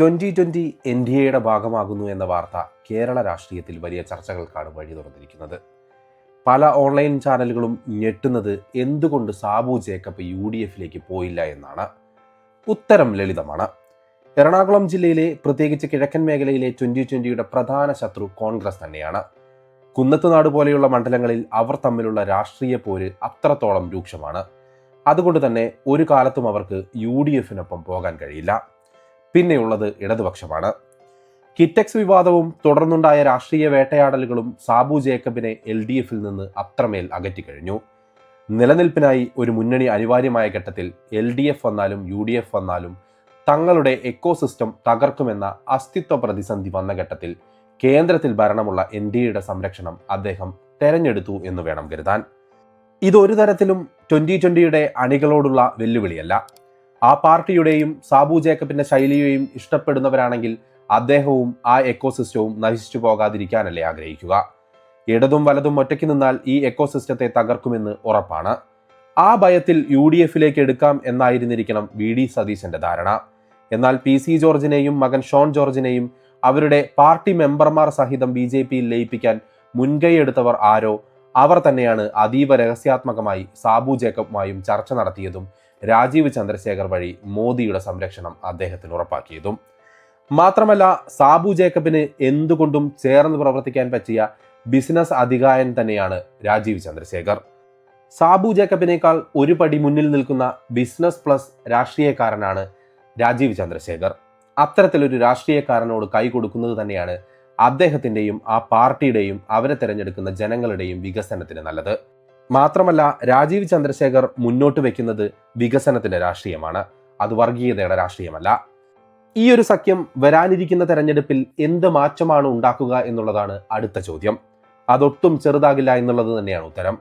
Twenty twenty N D എയുടെ ഭാഗമാകുന്നു എന്ന വാർത്ത കേരള രാഷ്ട്രീയത്തിൽ വലിയ ചർച്ചകൾക്കാണ് വഴി തുറന്നിരിക്കുന്നത്. പല ഓൺലൈൻ ചാനലുകളും ഞെട്ടുന്നത് എന്തുകൊണ്ട് സാബു ജേക്കബ് യു ഡി എഫിലേക്ക് പോയില്ല എന്നാണ്. ഉത്തരം ലളിതമാണ്. എറണാകുളം ജില്ലയിലെ പ്രത്യേകിച്ച് കിഴക്കൻ മേഖലയിലെ ട്വന്റി ട്വന്റിയുടെ പ്രധാന ശത്രു കോൺഗ്രസ് തന്നെയാണ്. കുന്നത്തുനാട് പോലെയുള്ള മണ്ഡലങ്ങളിൽ അവർ തമ്മിലുള്ള രാഷ്ട്രീയ പോര് അത്രത്തോളം രൂക്ഷമാണ്. അതുകൊണ്ട് തന്നെ ഒരു കാലത്തും അവർക്ക് യു ഡി എഫിനൊപ്പം പോകാൻ കഴിയില്ല. പിന്നെയുള്ളത് ഇടതുപക്ഷമാണ്. കിറ്റക്സ് വിവാദവും തുടർന്നുണ്ടായ രാഷ്ട്രീയ വേട്ടയാടലുകളും സാബു ജേക്കബിനെ എൽ ഡി എഫിൽ നിന്ന് അത്രമേൽ അകറ്റിക്കഴിഞ്ഞു. നിലനിൽപ്പിനായി ഒരു മുന്നണി അനിവാര്യമായ ഘട്ടത്തിൽ എൽ ഡി എഫ് വന്നാലും യു ഡി എഫ് വന്നാലും തങ്ങളുടെ എക്കോസിസ്റ്റം തകർക്കുമെന്ന അസ്തിത്വ പ്രതിസന്ധി വന്ന ഘട്ടത്തിൽ കേന്ദ്രത്തിൽ ഭരണമുള്ള എൻ ഡി എയുടെ സംരക്ഷണം അദ്ദേഹം തെരഞ്ഞെടുത്തു എന്ന് വേണം കരുതാൻ. ഇതൊരു തരത്തിലും ട്വന്റി ട്വന്റിയുടെ അണികളോടുള്ള വെല്ലുവിളിയല്ല. ആ പാർട്ടിയുടെയും സാബു ജേക്കബിന്റെ ശൈലിയെയും ഇഷ്ടപ്പെടുന്നവരാണെങ്കിൽ അദ്ദേഹവും ആ എക്കോസിസ്റ്റവും നശിച്ചു പോകാതിരിക്കാനല്ലേ ആഗ്രഹിക്കുക. ഇടതും വലതും ഒറ്റയ്ക്ക് നിന്നാൽ ഈ എക്കോസിസ്റ്റത്തെ തകർക്കുമെന്ന് ഉറപ്പാണ്. ആ ഭയത്തിൽ യു ഡി എഫിലേക്ക് എടുക്കാം എന്നായിരുന്നിരിക്കണം വി ഡി സതീശന്റെ ധാരണ. എന്നാൽ പി സി ജോർജിനെയും മകൻ ഷോൺ ജോർജിനെയും അവരുടെ പാർട്ടി മെമ്പർമാർ സഹിതം ബി ജെ പിയിൽ ലയിപ്പിക്കാൻ മുൻകൈയെടുത്തവർ ആരോ? അവർ തന്നെയാണ് അതീവ രഹസ്യാത്മകമായി സാബു ജേക്കബുമായും ചർച്ച നടത്തിയതും രാജീവ് ചന്ദ്രശേഖർ വഴി മോദിയുടെ സംരക്ഷണം അദ്ദേഹത്തിന് ഉറപ്പാക്കിയതും. മാത്രമല്ല സാബു ജേക്കബിന് എന്തുകൊണ്ടും ചേർന്ന് പ്രവർത്തിക്കാൻ പറ്റിയ ബിസിനസ് അധികായൻ തന്നെയാണ് രാജീവ് ചന്ദ്രശേഖർ. സാബു ജേക്കബിനേക്കാൾ ഒരു പടി മുന്നിൽ നിൽക്കുന്ന ബിസിനസ് പ്ലസ് രാഷ്ട്രീയക്കാരനാണ് രാജീവ് ചന്ദ്രശേഖർ. അത്തരത്തിലൊരു രാഷ്ട്രീയക്കാരനോട് കൈ കൊടുക്കുന്നത് തന്നെയാണ് അദ്ദേഹത്തിന്റെയും ആ പാർട്ടിയുടെയും അവരെ തിരഞ്ഞെടുക്കുന്ന ജനങ്ങളുടെയും വികസനത്തിന് നല്ലത്. മാത്രമല്ല രാജീവ് ചന്ദ്രശേഖർ മുന്നോട്ട് വെക്കുന്നത് വികസനത്തിന്റെ രാഷ്ട്രീയമാണ്. അത് വർഗീയതയുടെ രാഷ്ട്രീയമല്ല. ഈ ഒരു സഖ്യം വരാനിരിക്കുന്ന തെരഞ്ഞെടുപ്പിൽ എന്ത് മാറ്റമാണ് ഉണ്ടാക്കുക എന്നുള്ളതാണ് അടുത്ത ചോദ്യം. അതൊട്ടും ചെറുതാകില്ല എന്നുള്ളത് തന്നെയാണ് ഉത്തരം.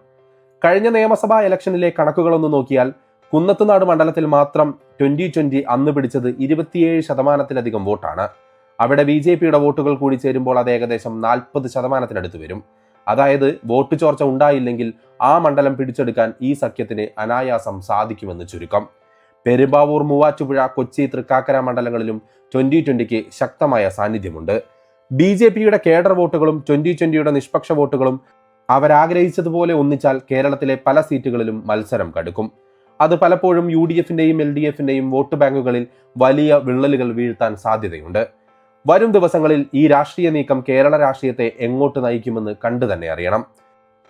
കഴിഞ്ഞ നിയമസഭാ ഇലക്ഷനിലെ കണക്കുകളൊന്ന് നോക്കിയാൽ കുന്നത്തുനാട് മണ്ഡലത്തിൽ മാത്രം ട്വന്റി ട്വന്റി അന്ന് പിടിച്ചത് ഇരുപത്തിയേഴ് ശതമാനത്തിലധികം വോട്ടാണ്. അവിടെ ബി ജെ പിയുടെ വോട്ടുകൾ കൂടി ചേരുമ്പോൾ അത് ഏകദേശം നാൽപ്പത് ശതമാനത്തിനടുത്ത് വരും. അതായത് വോട്ട് ചോർച്ച ഉണ്ടായില്ലെങ്കിൽ ആ മണ്ഡലം പിടിച്ചെടുക്കാൻ ഈ സഖ്യത്തിന് അനായാസം സാധിക്കുമെന്ന് ചുരുക്കം. പെരുമ്പാവൂർ മൂവാറ്റുപുഴ കൊച്ചി തൃക്കാക്കര മണ്ഡലങ്ങളിലും ട്വന്റി ട്വന്റിക്ക് ശക്തമായ സാന്നിധ്യമുണ്ട്. ബി ജെ പിയുടെ കേഡർ വോട്ടുകളും ട്വന്റി ട്വന്റിയുടെ നിഷ്പക്ഷ വോട്ടുകളും അവരാഗ്രഹിച്ചതുപോലെ ഒന്നിച്ചാൽ കേരളത്തിലെ പല സീറ്റുകളിലും മത്സരം കടുക്കും. അത് പലപ്പോഴും യു ഡി എഫിന്റെയും എൽ ഡി എഫിന്റെയും വോട്ട് ബാങ്കുകളിൽ വലിയ വിള്ളലുകൾ വീഴ്ത്താൻ സാധ്യതയുണ്ട്. വരും ദിവസങ്ങളിൽ ഈ രാഷ്ട്രീയ നീക്കം കേരള രാഷ്ട്രീയത്തെ എങ്ങോട്ട് നയിക്കുമെന്ന് കണ്ടു തന്നെ അറിയണം.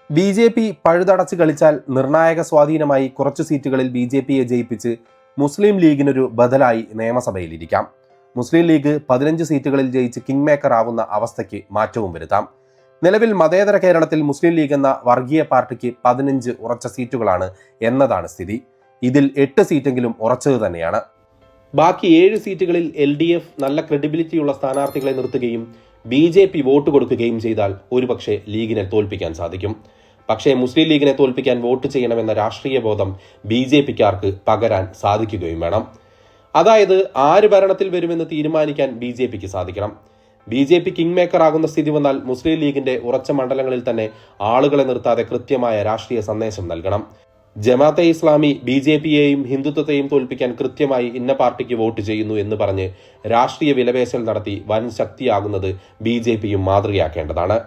ബി ജെ പി പഴുതടച്ച് കളിച്ചാൽ നിർണായക സ്വാധീനമായി കുറച്ച് സീറ്റുകളിൽ ബി ജെ പിയെ ജയിപ്പിച്ച് മുസ്ലിം ലീഗിനൊരു ബദലായി നിയമസഭയിലിരിക്കാം മുസ്ലിം ലീഗ് പതിനഞ്ച് സീറ്റുകളിൽ ജയിച്ച് കിങ് മേക്കർ ആവുന്ന അവസ്ഥയ്ക്ക് മാറ്റവും വരുത്താം. നിലവിൽ മതേതര കേരളത്തിൽ മുസ്ലിം ലീഗ് എന്ന വർഗീയ പാർട്ടിക്ക് പതിനഞ്ച് ഉറച്ച സീറ്റുകളാണ് എന്നതാണ് സ്ഥിതി. ഇതിൽ എട്ട് സീറ്റെങ്കിലും ഉറച്ചത് തന്നെയാണ്. ബാക്കി ഏഴ് സീറ്റുകളിൽ എൽ ഡി എഫ് നല്ല ക്രെഡിബിലിറ്റിയുള്ള സ്ഥാനാർത്ഥികളെ നിർത്തുകയും ബി ജെ പി വോട്ട് കൊടുക്കുകയും ചെയ്താൽ ഒരുപക്ഷെ ലീഗിനെ തോൽപ്പിക്കാൻ സാധിക്കും. പക്ഷേ മുസ്ലിം ലീഗിനെ തോൽപ്പിക്കാൻ വോട്ട് ചെയ്യണമെന്ന രാഷ്ട്രീയ ബോധം ബി ജെ പിക്കാർക്ക് പകരാൻ സാധിക്കുകയും വേണം. അതായത് ആര് ഭരണത്തിൽ വരുമെന്ന് തീരുമാനിക്കാൻ ബി ജെ പിക്ക് സാധിക്കണം. B J P king maker ആകുന്ന സ്ഥിതി വന്നാൽ മുസ്ലിം ലീഗിന്റെ ഉറച്ച മണ്ഡലങ്ങളിൽ തന്നെ ആളുകളെ നിർത്താതെ കൃത്യമായ രാഷ്ട്രീയ സന്ദേശം നൽകണം. ജമാഅത്തെ ഇസ്ലാമി ബി ജെ പിയെയും ഹിന്ദുത്വത്തെയും തോൽപ്പിക്കാൻ കൃത്യമായി ഇന്ന പാർട്ടിക്ക് വോട്ട് ചെയ്യുന്നു എന്ന് പറഞ്ഞ് രാഷ്ട്രീയ വിലപേശൽ നടത്തി വൻ ശക്തിയാകുന്നത് ബി ജെ പിയും മാതൃകയാക്കേണ്ടതാണ്.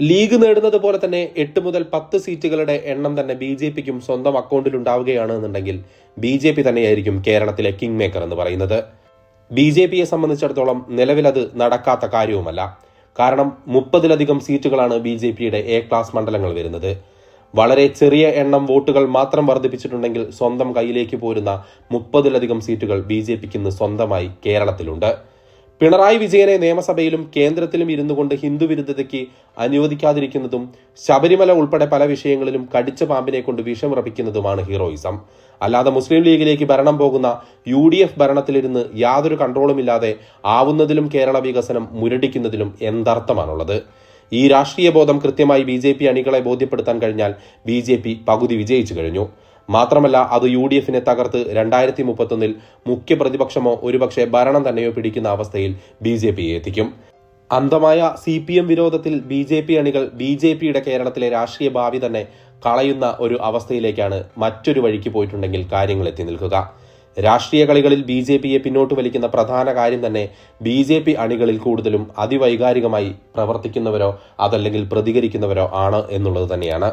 ലീഗ് നേടുന്നത് പോലെ തന്നെ എട്ട് മുതൽ പത്ത് സീറ്റുകളുടെ എണ്ണം തന്നെ ബി ജെ പിക്കും സ്വന്തം അക്കൗണ്ടിൽ ഉണ്ടാവുകയാണ് എന്നുണ്ടെങ്കിൽ ബി ജെ പി തന്നെയായിരിക്കും കേരളത്തിലെ കിങ് മേക്കർ എന്ന് പറയുന്നത്. ബി ജെ പിയെ സംബന്ധിച്ചിടത്തോളം നിലവിലത് നടക്കാത്ത കാര്യവുമല്ല. കാരണം മുപ്പതിലധികം സീറ്റുകളാണ് ബി ജെ പിയുടെ എ ക്ലാസ് മണ്ഡലങ്ങൾ വരുന്നത്. വളരെ ചെറിയ എണ്ണം വോട്ടുകൾ മാത്രം വർദ്ധിപ്പിച്ചിട്ടുണ്ടെങ്കിൽ സ്വന്തം കയ്യിലേക്ക് പോരുന്ന മുപ്പതിലധികം സീറ്റുകൾ ബി ജെ പിക്ക് ഇന്ന് സ്വന്തമായി കേരളത്തിലുണ്ട്. പിണറായി വിജയനെ നിയമസഭയിലും കേന്ദ്രത്തിലും ഇരുന്നു കൊണ്ട് ഹിന്ദു വിരുദ്ധതയ്ക്ക് അനുവദിക്കാതിരിക്കുന്നതും ശബരിമല ഉൾപ്പെടെ പല വിഷയങ്ങളിലും കടിച്ച പാമ്പിനെ കൊണ്ട് വിഷമുറപ്പിക്കുന്നതുമാണ് ഹീറോയിസം. അല്ലാതെ മുസ്ലിം ലീഗിലേക്ക് ഭരണം പോകുന്ന യു ഡി എഫ് ഭരണത്തിലിരുന്ന് യാതൊരു കൺട്രോളുമില്ലാതെ ആവുന്നതിലും കേരള വികസനം മുരടിക്കുന്നതിലും എന്തർത്ഥമാണുള്ളത്. ഈ രാഷ്ട്രീയ ബോധം കൃത്യമായി ബി ജെ പി അണികളെ ബോധ്യപ്പെടുത്താൻ കഴിഞ്ഞാൽ ബി ജെ പി പകുതി വിജയിച്ചു കഴിഞ്ഞു. മാത്രമല്ല അത് യു ഡി എഫിനെ തകർത്ത് രണ്ടായിരത്തി മുപ്പത്തൊന്നിൽ മുഖ്യ പ്രതിപക്ഷമോ ഒരുപക്ഷെ ഭരണം തന്നെയോ പിടിക്കുന്ന അവസ്ഥയിൽ ബി ജെ പിയെ എത്തിക്കും. അന്തമായ സി പി എം വിരോധത്തിൽ ബി ജെ പി അണികൾ ബി ജെ പിയുടെ കേരളത്തിലെ രാഷ്ട്രീയ ഭാവി തന്നെ കളയുന്ന ഒരു അവസ്ഥയിലേക്കാണ് മറ്റൊരു വഴിക്ക് പോയിട്ടുണ്ടെങ്കിൽ കാര്യങ്ങൾ എത്തി നിൽക്കുക. രാഷ്ട്രീയ കളികളിൽ ബി ജെ പിയെ പിന്നോട്ട് വലിക്കുന്ന പ്രധാന കാര്യം തന്നെ ബി ജെ പി അണികളിൽ കൂടുതലും അതിവൈകാരികമായി പ്രവർത്തിക്കുന്നവരോ അതല്ലെങ്കിൽ പ്രതികരിക്കുന്നവരോ ആണ് എന്നുള്ളത് തന്നെയാണ്.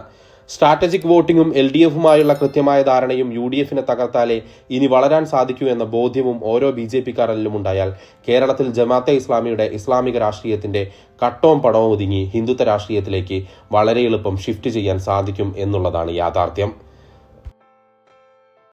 സ്ട്രാറ്റജിക് വോട്ടിംഗും എൽ ഡി എഫുമായുള്ള കൃത്യമായ ധാരണയും യു ഡി എഫിനെ തകർത്താലേ ഇനി വളരാൻ സാധിക്കൂ എന്ന ബോധ്യവും ഓരോ ബി ജെ പിക്കാരിലും ഉണ്ടായാൽ കേരളത്തിൽ ജമാഅത്തെ ഇസ്ലാമിയുടെ ഇസ്ലാമിക രാഷ്ട്രീയത്തിന്റെ കട്ടവും പടവും ഒതുങ്ങി ഹിന്ദുത്വ രാഷ്ട്രീയത്തിലേക്ക് വളരെ എളുപ്പം ഷിഫ്റ്റ് ചെയ്യാൻ സാധിക്കും എന്നുള്ളതാണ് യാഥാർത്ഥ്യം.